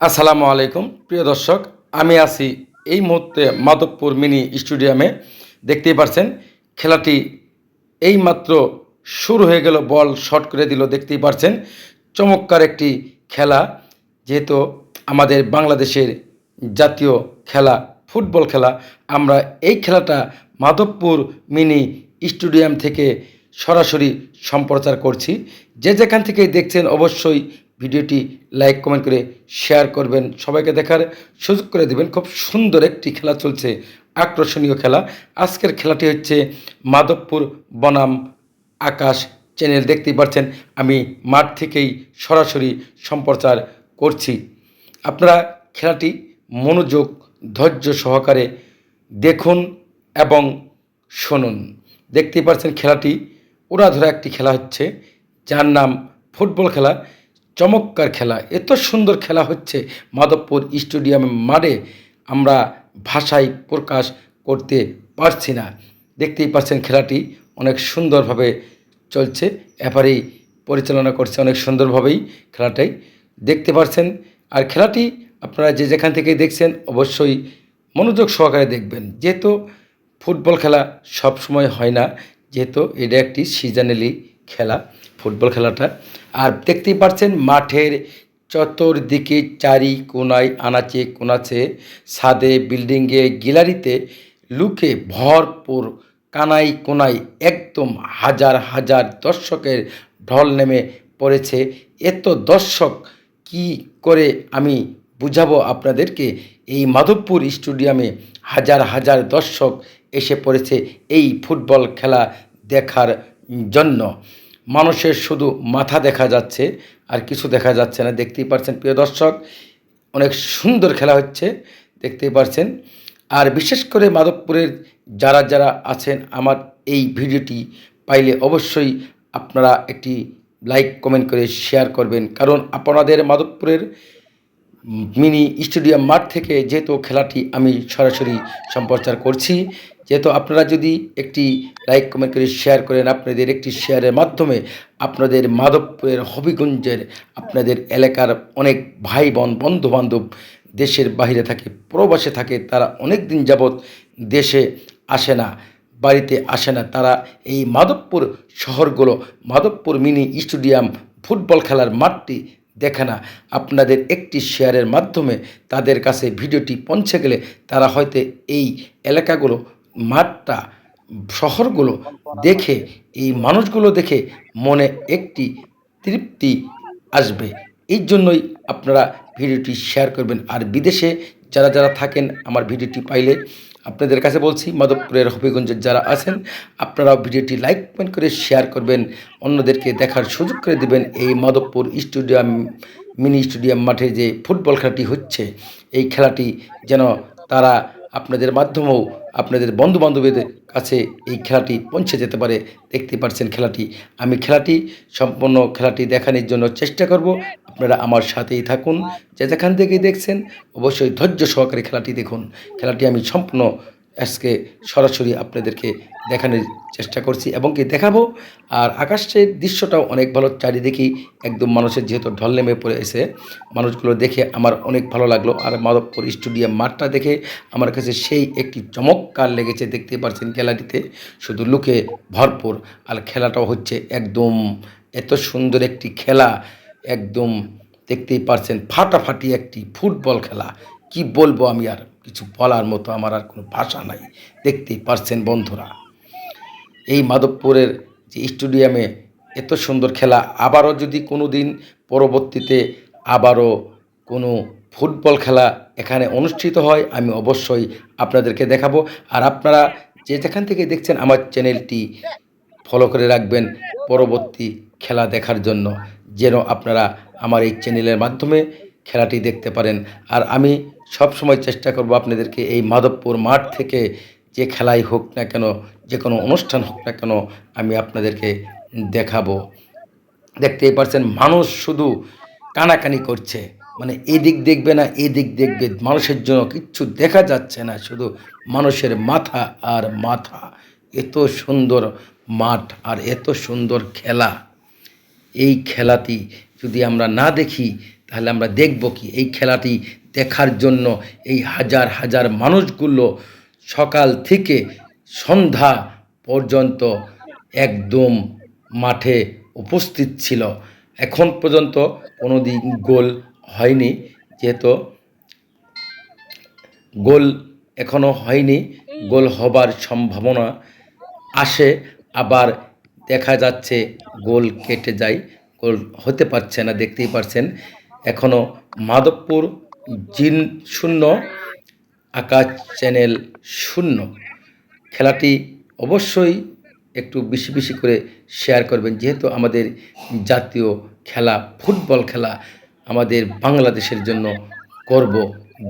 আসসালামু আলাইকুম। প্রিয় দর্শক, আমি আছি এই মুহূর্তে মাধবপুর মিনি স্টেডিয়ামে। দেখতেই পারছেন, খেলাটি এইমাত্র শুরু হয়ে গেল, বল শট করে দিল, দেখতেই পারছেন। চমৎকার একটি খেলা, যেহেতু আমাদের বাংলাদেশের জাতীয় খেলা, ফুটবল খেলা। আমরা এই খেলাটা মাধবপুর মিনি স্টেডিয়াম থেকে সরাসরি সম্প্রচার করছি। যে যেখান থেকে দেখছেন, অবশ্যই ভিডিওটি লাইক, কমেন্ট করে শেয়ার করবেন। সবাইকে দেখার সুযোগ করে দেবেন। খুব সুন্দর একটি খেলা চলছে, আকর্ষণীয় খেলা। আজকের খেলাটি হচ্ছে মাধবপুর বনাম আকাশ চ্যানেল। দেখতেই পাচ্ছেন, আমি মাঠ থেকেই সরাসরি সম্প্রচার করছি। আপনারা খেলাটি মনোযোগ, ধৈর্য সহকারে দেখুন এবং শুনুন। দেখতেই পাচ্ছেন, খেলাটি উড়াধরা একটি খেলা হচ্ছে, যার নাম ফুটবল খেলা। চমৎকার খেলা। এত সুন্দর খেলা হচ্ছে মাধবপুর স্টেডিয়ামে মাঠে। আমরা ভাষায় প্রকাশ করতে পারছি না। দেখতেই পাচ্ছেন খেলাটি অনেক সুন্দরভাবে চলছে। এবারেই পরিচালনা করছে অনেক সুন্দরভাবেই খেলাটাই। দেখতে পাচ্ছেন, আর খেলাটি আপনারা যে যেখান থেকে দেখছেন অবশ্যই মনোযোগ সহকারে দেখবেন। যেহেতু ফুটবল খেলা সব সময় হয় না, যেহেতু এটা একটি সিজনালি খেলা, ফুটবল খেলাটা। আর দেখতেই পাচ্ছেন মাঠের চতুর্দিকে চারি কোনায় আনাচে কোনাচে ছাদে বিল্ডিংয়ে গ্যালারিতে লুকে ভরপুর কানাই কোনায় একদম হাজার হাজার দর্শকের ঢল নেমে পড়েছে। এত দর্শক কি করে আমি বুঝাবো আপনাদেরকে? এই মাধবপুর স্টেডিয়ামে হাজার হাজার দর্শক এসে পড়েছে। এই ফুটবল খেলা দেখার জন্য। মানুষের শুধু মাথা দেখা যাচ্ছে, আর কিছু দেখা যাচ্ছে না। দেখতেই পারছেন, প্রিয় দর্শক, অনেক সুন্দর খেলা হচ্ছে, দেখতেই পারছেন। আর বিশেষ করে মাধবপুরের যারা যারা আছেন, আমার এই ভিডিওটি পাইলে অবশ্যই আপনারা একটি লাইক, কমেন্ট করে শেয়ার করবেন। কারণ আপনাদের মাধবপুরের মিনি স্টেডিয়াম মাঠ থেকে যেহেতু খেলাটি আমি সরাসরি সম্প্রচার করছি যেহেতু আপনারা যদি একটি লাইক কমেন্ট করে শেয়ার করেন, আপনাদের একটি শেয়ারের মাধ্যমে আপনাদের মাধবপুরের হবিগঞ্জের আপনাদের এলাকার অনেক ভাই বোন বন্ধু বান্ধব দেশের বাইরে থাকে, প্রবাসে থাকে, তারা অনেক দিন যাবৎ দেশে আসে না, বাড়িতে আসে না। তারা এই মাধবপুর শহরগুলো, মাধবপুর মিনি স্টেডিয়াম, ফুটবল খেলার মাঠটি দেখে না। আপনাদের একটি শেয়ারের মাধ্যমে তাদের কাছে ভিডিওটি পৌঁছে গেলে তারা হয়তো এই এলাকাগুলো মাঠটা, শহরগুলো দেখে, এই মানুষগুলো দেখে মনে একটি তৃপ্তি আসবে। এই জন্যই আপনারা ভিডিওটি শেয়ার করবেন। আর বিদেশে যারা যারা থাকেন, আমার ভিডিওটি পাইলে আপনাদের কাছে বলছি, মাধবপুরের হবিগঞ্জের যারা আছেন, আপনারাও ভিডিওটি লাইক কমেন্ট করে শেয়ার করবেন। অন্যদেরকে দেখার সুযোগ করে দেবেন। এই মাধবপুর স্টেডিয়াম, মিনি স্টেডিয়াম মাঠে যে ফুটবল খেলাটি হচ্ছে, এই খেলাটি যেন তারা আপনাদের মাধ্যমেও আপনাদের বন্ধু বান্ধবীদের কাছে এই খেলাটি পৌঁছে যেতে পারে। দেখতে পারছেন খেলাটি। আমি খেলাটি, সম্পূর্ণ খেলাটি দেখানোর জন্য চেষ্টা করব। আপনারা আমার সাথেই থাকুন। যে যেখান থেকেই দেখছেন, অবশ্যই ধৈর্য সহকারে খেলাটি দেখুন। খেলাটি আমি সম্পূর্ণ আজকে সরাসরি আপনাদেরকে দেখানোর চেষ্টা করছি এবং কি দেখাবো। আর আকাশের দৃশ্যটাও অনেক ভালো চারিদিকেই একদম মানুষের যেহেতু ঢল নেমে পড়ে এসে মানুষগুলো দেখে আমার অনেক ভালো লাগল। আর মাধবপুর স্টেডিয়াম মাঠটা দেখে আমার কাছে সেই একটি চমৎকার লেগেছে, দেখতে পাচ্ছেন খেলাটিতে। শুধু লুকে ভরপুর, আর খেলাটাও হচ্ছে একদম এত সুন্দর একটি খেলা, একদম দেখতেই পারছেন ফাটাফাটি একটি ফুটবল খেলা। কি বলব আমি আর কিছু বলার মতো আমার আর কোনো ভাষা নাই। দেখতেই পারছেন বন্ধুরা। এই মাধবপুরের যে স্টেডিয়ামে এত সুন্দর খেলা, আবারও যদি কোনো দিন পরবর্তীতে আবারও কোনো ফুটবল খেলা এখানে অনুষ্ঠিত হয়, আমি অবশ্যই আপনাদেরকে দেখাবো। আর আপনারা যে যেখান থেকে দেখছেন আমার চ্যানেলটি ফলো করে রাখবেন পরবর্তী খেলা দেখার জন্য, যেন আপনারা আমার এই চ্যানেলের মাধ্যমে খেলাটি দেখতে পারেন। আর আমি সব সময় চেষ্টা করব আপনাদেরকে এই মাধবপুর মাঠ থেকে যে খেলাই হোক না কেন, যে কোনো অনুষ্ঠান হোক না কেন, আমি আপনাদেরকে দেখাবো। দেখতেই পারছেন, মানুষ শুধু কানাকানি করছে। মানে এদিক দেখবে না, এদিক দেখবে, মানুষের জন্য কিচ্ছু দেখা যাচ্ছে না, শুধু মানুষের মাথা আর মাথা। এত সুন্দর মাঠ আর এত সুন্দর খেলা। এই খেলাটি যদি আমরা না দেখি, তাহলে আমরা দেখব কি? এই খেলাটি দেখার জন্য এই হাজার হাজার মানুষগুলো সকাল থেকে সন্ধ্যা পর্যন্ত একদম মাঠে উপস্থিত ছিল। এখন পর্যন্ত কোনো দিন গোল হয়নি, যেহেতু গোল এখনও হয়নি, গোল হবার সম্ভাবনা আসে, আবার দেখা যাচ্ছে গোল কেটে যায়, গোল হতে পারছে না, দেখতেই পারছেন। এখনও মাধবপুর জিন শূন্য, আকাশ চ্যানেল শূন্য। খেলাটি অবশ্যই একটু বেশি বেশি করে শেয়ার করবেন, যেহেতু আমাদের জাতীয় খেলা, ফুটবল খেলা আমাদের বাংলাদেশের জন্য করব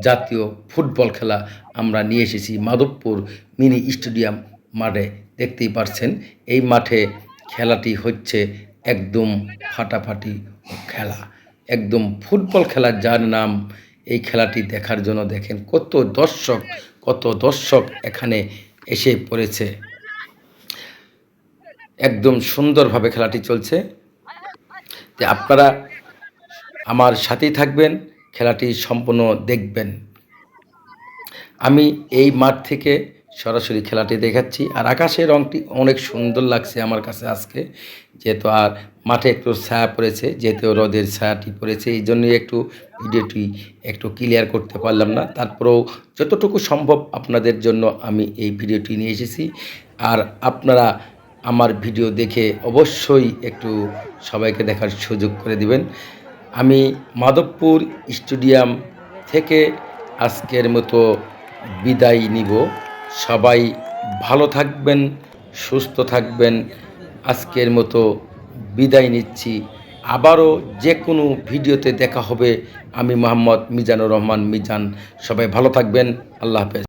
জাতীয় ফুটবল খেলা আমরা নিয়ে এসেছি মাধবপুর মিনি স্টেডিয়াম মাঠে, দেখতেই পারছেন। এই মাঠে খেলাটি হচ্ছে একদম ফাটাফাটি খেলা, একদম ফুটবল খেলা যার নাম এই খেলাটি দেখার জন্য দেখেন কত দর্শক কত দর্শক এখানে এসে পড়েছে। একদম সুন্দরভাবে খেলাটি চলছে। যে আপনারা আমার সাথেই থাকবেন, খেলাটি সম্পূর্ণ দেখবেন। আমি এই মাঠ থেকে সরাসরি খেলাটি দেখাচ্ছি। আর আকাশের রংটি অনেক সুন্দর লাগছে আমার কাছে আজকে। যেহেতু আর মাঠে একটু ছায়া পড়েছে, যেহেতু রোদের ছায়াটি পড়েছে, এই জন্যই একটু ভিডিওটি একটু ক্লিয়ার করতে পারলাম না। তারপরেও যতটুকু সম্ভব আপনাদের জন্য আমি এই ভিডিওটি নিয়ে এসেছি। আর আপনারা আমার ভিডিও দেখে অবশ্যই একটু সবাইকে দেখার সুযোগ করে দিবেন। আমি মাধবপুর স্টেডিয়াম থেকে আজকের মতো বিদায় নিব। সবাই ভালো থাকবেন, সুস্থ থাকবেন। আজকের মতো বিদায় নিচ্ছি। আবারও যে কোনো ভিডিওতে দেখা হবে। আমি মোহাম্মদ মিজানুর রহমান মিজান। সবাই ভালো থাকবেন। আল্লাহ হাফেজ।